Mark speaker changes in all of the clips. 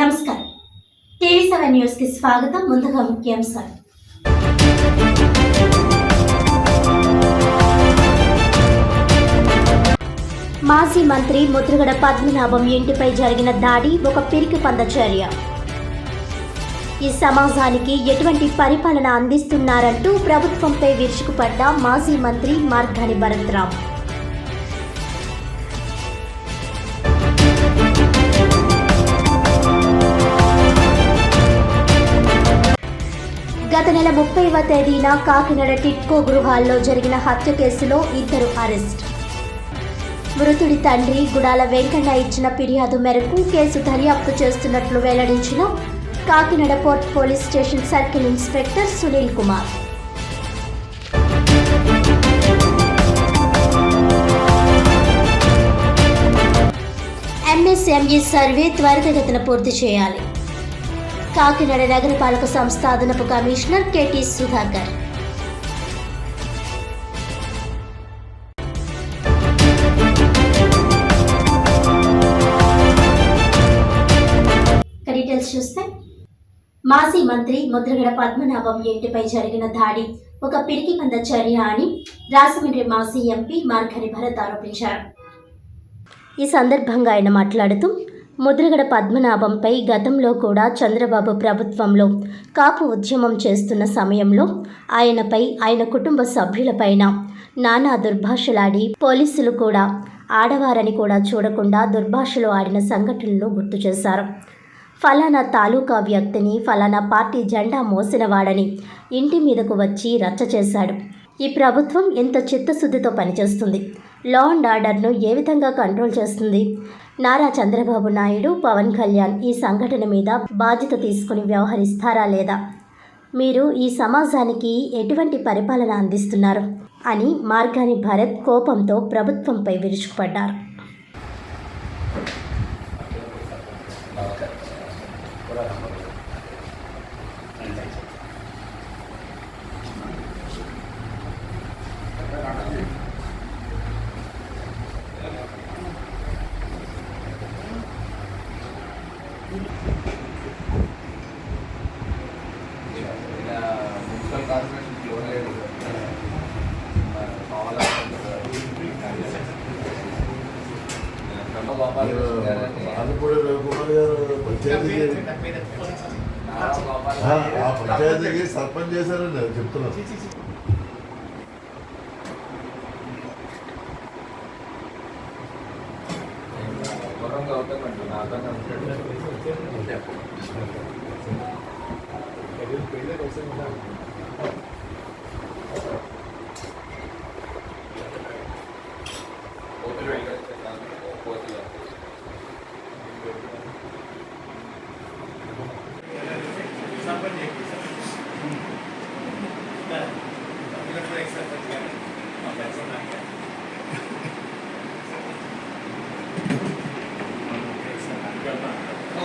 Speaker 1: నమస్కారం. TV seven న్యూస్కి స్వాగతం ముందుగా ముఖ్యాంశాలు. మాజీ మంత్రి ముద్రగడ పద్మనాభం ఇంటిపై జరిగిన దాడి ఒక పిరికి పంద చర్య. ఈ సమాజానికి ఎటువంటి పరిపాలన అందిస్తున్నారంటూ ప్రభుత్వంపై విరుచుకుపడ్డ మాజీ మంత్రి మార్గాని భరత్రామ్. నెల ముప్పైవ తేదీన కాకినాడ టిట్కో గృహాల్లో జరిగిన హత్య కేసులో ఇద్దరు అరెస్ట్. మృతుడి తండ్రి గుడాల వెంకన్న ఇచ్చిన ఫిర్యాదు మేరకు కేసు దర్యాప్తు చేస్తున్నట్లు వెల్లడించిన Kakinada port police station circle inspector Sunil Kumar. MSME survey త్వరితగతిన పూర్తి చేయాలి. కాకినాడ నగరపాలక సంస్థ అదనపు కమిషనర్ కెటి సుధాకర్. డీటెయిల్స్ చూస్తే మాజీ మంత్రి ముద్రగడ పద్మనాభం ఇంటిపై జరిగిన దాడి ఒక పిరికి పంద చర్య అని రాజమండ్రి మాజీ ఎంపీ మార్గని భరత్ ఆరోపించారు. ఈ సందర్భంగా ఆయన మాట్లాడుతూ ముద్రగడ పద్మనాభంపై గతంలో కూడా చంద్రబాబు ప్రభుత్వంలో కాపు ఉద్యమం చేస్తున్న సమయంలో ఆయనపై ఆయన కుటుంబ సభ్యులపైన నానా దుర్భాషలాడి పోలీసులు కూడా ఆడవారని కూడా చూడకుండా దుర్భాషలు ఆడిన సంఘటనలు గుర్తు చేశారు. ఫలానా తాలూకా వ్యక్తిని ఫలానా పార్టీ జెండా మోసినవాడని ఇంటి మీదకు వచ్చి రచ్చ చేశాడు. ఈ ప్రభుత్వం ఎంత చిత్తశుద్ధితో పనిచేస్తుంది. లా అండ్ ఆర్డర్ను ఏ విధంగా కంట్రోల్ చేస్తుంది? నారా చంద్రబాబు నాయుడు పవన్ కళ్యాణ్ ఈ సంఘటన మీద బాధ్యత తీసుకుని వ్యవహరిస్తారా లేదా? మీరు ఈ సమాజానికి ఎటువంటి పరిపాలన అందిస్తున్నారు? అని మార్గాని భరత్ కోపంతో ప్రభుత్వంపై విరుచుకుపడ్డారు.
Speaker 2: మున్సిపల్ కార్పొరేషన్ లోన్ లేదు
Speaker 3: వాళ్ళు కూడా రవికుమార్ గారు పంచాయతీకి ఆ, ఆ పంచాయతీకి సర్పంచ్ చేశారని నేను చెప్తున్నాను
Speaker 2: గుర్రంగా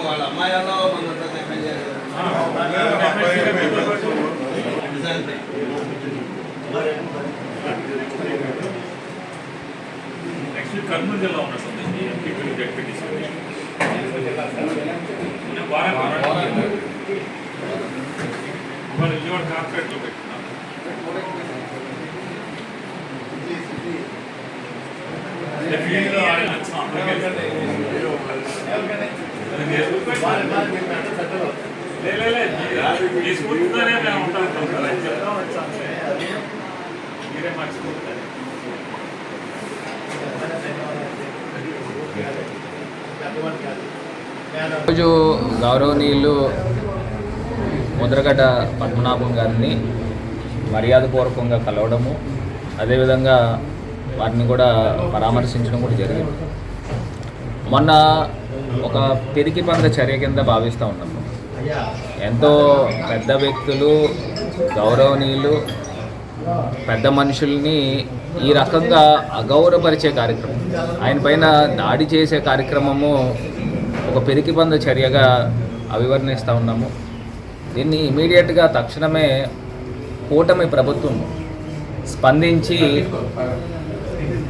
Speaker 2: వాళ్ళ అమ్మాయిలో మన ఉంటుంది ఎమ్మెల్యే
Speaker 4: యాక్చువల్లీ కర్నూలు జిల్లా ఉన్నట్టుంది ఈ ఎంపీపీ జడ్పీటీసీ మేము ఉంటాం చెప్తాం వచ్చాం మీరే మర్చిపోతారు
Speaker 2: రోజు గౌరవనీయులు ముద్రగడ్డ పద్మనాభం గారిని మర్యాదపూర్వకంగా కలవడము అదేవిధంగా వాటిని కూడా పరామర్శించడం కూడా జరిగింది. మొన్న ఒక పెరికి పంద చర్య కింద భావిస్తూ ఉన్నాము ఎంతో పెద్ద వ్యక్తులు గౌరవనీయులు పెద్ద మనుషుల్ని ఈ రకంగా అగౌరవపరిచే కార్యక్రమం. ఆయన పైన దాడి చేసే కార్యక్రమము ఒక పెరికి పంద చర్యగా అభివర్ణిస్తూ ఉన్నాము. దీన్ని ఇమీడియట్గా తక్షణమే కూటమి ప్రభుత్వం స్పందించి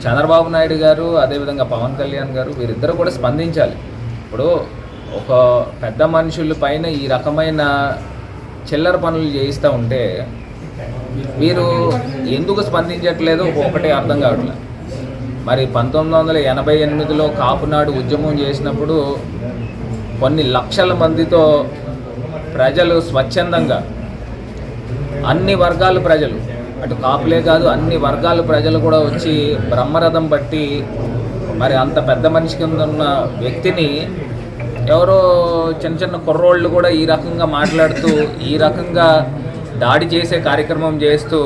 Speaker 2: చంద్రబాబు నాయుడు గారు అదేవిధంగా పవన్ కళ్యాణ్ గారు వీరిద్దరూ కూడా స్పందించాలి. ఇప్పుడు ఒక పెద్ద మనుషుల పైన ఈ రకమైన చిల్లర పనులు చేయిస్తూ ఉంటే వీరు ఎందుకు స్పందించట్లేదు? ఒకటే అర్థం కావట్లేదు మరి పంతొమ్మిది వందల ఎనభై ఎనిమిదిలో కాపునాడు ఉద్యమం చేసినప్పుడు కొన్ని లక్షల మందితో ప్రజలు స్వచ్ఛందంగా అన్ని వర్గాల ప్రజలు అటు కాపులే కాదు అన్ని వర్గాల ప్రజలు కూడా వచ్చి బ్రహ్మరథం బట్టి మరి అంత పెద్ద మనిషి కింద ఉన్న వ్యక్తిని ఎవరో చిన్న చిన్న కుర్రోళ్ళు కూడా ఈ రకంగా మాట్లాడుతూ ఈ రకంగా దాడి చేసే కార్యక్రమం చేస్తూ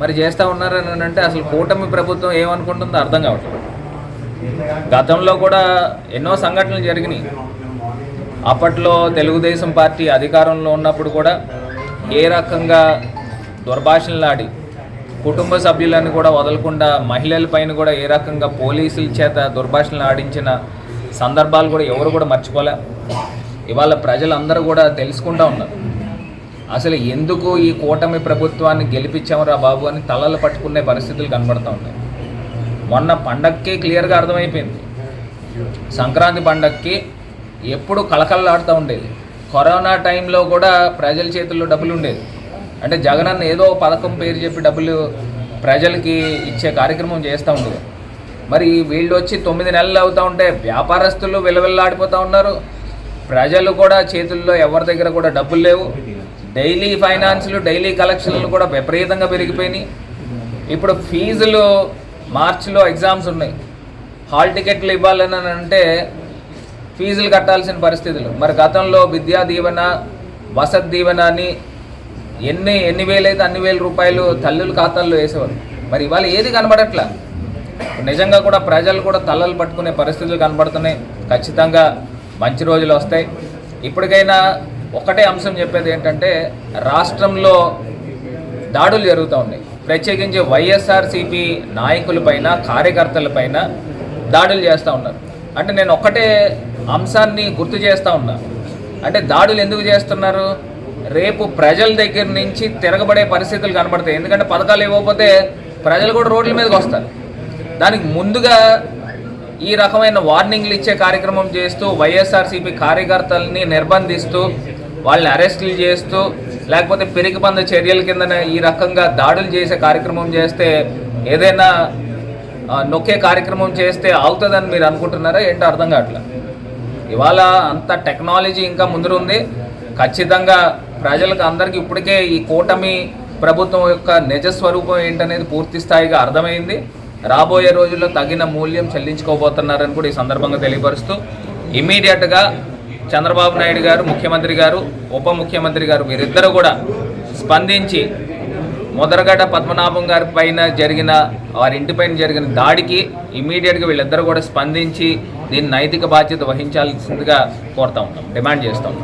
Speaker 2: మరి చేస్తూ ఉన్నారని అంటే అసలు కూటమి ప్రభుత్వం ఏమనుకుంటుందో అర్థం కావట్లేదు. గతంలో కూడా ఎన్నో సంఘటనలు జరిగినాయి. అప్పట్లో తెలుగుదేశం పార్టీ అధికారంలో ఉన్నప్పుడు కూడా ఏ రకంగా దుర్భాషణలాడి కుటుంబ సభ్యులను కూడా వదలకుండా మహిళలపైన కూడా ఏ రకంగా పోలీసుల చేత దుర్భాషణలు ఆడించిన సందర్భాలు కూడా ఎవరు కూడా మర్చిపోలే. ఇవాళ ప్రజలందరూ కూడా తెలుసుకుంటూ ఉన్నారు. అసలు ఎందుకు ఈ కూటమి ప్రభుత్వాన్ని గెలిపించామరా బాబు అని తలలు పట్టుకునే పరిస్థితులు కనబడుతూ ఉన్నాయి. మొన్న పండక్కి క్లియర్గా అర్థమైపోయింది. సంక్రాంతి పండక్కి ఎప్పుడు కలకలలాడుతూ ఉండేది. కరోనా టైంలో కూడా ప్రజల చేతుల్లో డబ్బులు ఉండేది అంటే జగన్ అన్న ఏదో ఒక పథకం పేరు చెప్పి డబ్బులు ప్రజలకి ఇచ్చే కార్యక్రమం చేస్తూ ఉండదు మరి వీళ్ళు వచ్చి తొమ్మిది నెలలు అవుతూ ఉంటే వ్యాపారస్తులు విలవిల్లాడిపోతూ ఉన్నారు. ప్రజలు కూడా చేతుల్లో ఎవరి దగ్గర కూడా డబ్బులు లేవు. డైలీ ఫైనాన్స్లు డైలీ కలెక్షన్లు కూడా విపరీతంగా పెరిగిపోయినాయి. ఇప్పుడు ఫీజులు మార్చిలో ఎగ్జామ్స్ ఉన్నాయి. హాల్ టికెట్లు ఇవ్వాలని అంటే ఫీజులు కట్టాల్సిన పరిస్థితులు. మరి గతంలో విద్యా దీవెన వసతి దీవెన అని ఎన్ని ఎన్ని వేలైతే అన్ని వేల రూపాయలు తల్లుల ఖాతాల్లో వేసేవారు మరి ఇవాళ ఏది కనబడట్లా? నిజంగా కూడా ప్రజలు కూడా తలలు పట్టుకునే పరిస్థితులు కనబడుతున్నాయి. ఖచ్చితంగా మంచి రోజులు వస్తాయి. ఇప్పటికైనా ఒకటే అంశం చెప్పేది ఏంటంటే రాష్ట్రంలో దాడులు జరుగుతూ ఉన్నాయి. ప్రత్యేకించి వైఎస్ఆర్సీపీ నాయకులపైన కార్యకర్తలపైన దాడులు చేస్తూ ఉన్నారు. అంటే నేను ఒకటే అంశాన్ని గుర్తు చేస్తూ ఉన్నా. అంటే దాడులు ఎందుకు చేస్తున్నారు? రేపు ప్రజల దగ్గర నుంచి తిరగబడే పరిస్థితులు కనబడతాయి. ఎందుకంటే పథకాలు ఇవ్వకపోతే ప్రజలు కూడా రోడ్ల మీదకి వస్తారు. దానికి ముందుగా ఈ రకమైన వార్నింగ్లు ఇచ్చే కార్యక్రమం చేస్తూ వైఎస్ఆర్సీపీ కార్యకర్తల్ని నిర్బంధిస్తూ వాళ్ళని అరెస్టులు చేస్తూ లేకపోతే పెరిగిపంద చర్యల కింద ఈ రకంగా దాడులు చేసే కార్యక్రమం చేస్తే ఏదైనా నొక్కే కార్యక్రమం చేస్తే అవుతుందని మీరు అనుకుంటున్నారా? ఏంటో అర్థం కావట్లేదు. ఇవాళ అంత టెక్నాలజీ ఇంకా ముందర ఉంది ఖచ్చితంగా ప్రజలకు అందరికీ ఇప్పటికే ఈ కూటమి ప్రభుత్వం యొక్క నిజ స్వరూపం ఏంటనేది పూర్తి స్థాయిగా అర్థమైంది. రాబోయే రోజుల్లో తగిన మూల్యం చెల్లించుకోబోతున్నారని కూడా ఈ సందర్భంగా తెలియపరుస్తూ ఇమీడియట్గా చంద్రబాబు నాయుడు గారు ముఖ్యమంత్రి గారు ఉప ముఖ్యమంత్రి గారు వీరిద్దరూ కూడా స్పందించి ముదరగడ్డ పద్మనాభం గారి పైన జరిగిన వారి ఇంటిపైన జరిగిన దాడికి ఇమీడియట్గా వీళ్ళిద్దరూ కూడా స్పందించి దీన్ని నైతిక బాధ్యత వహించాల్సిందిగా కోరుతా ఉంటాం డిమాండ్ చేస్తాం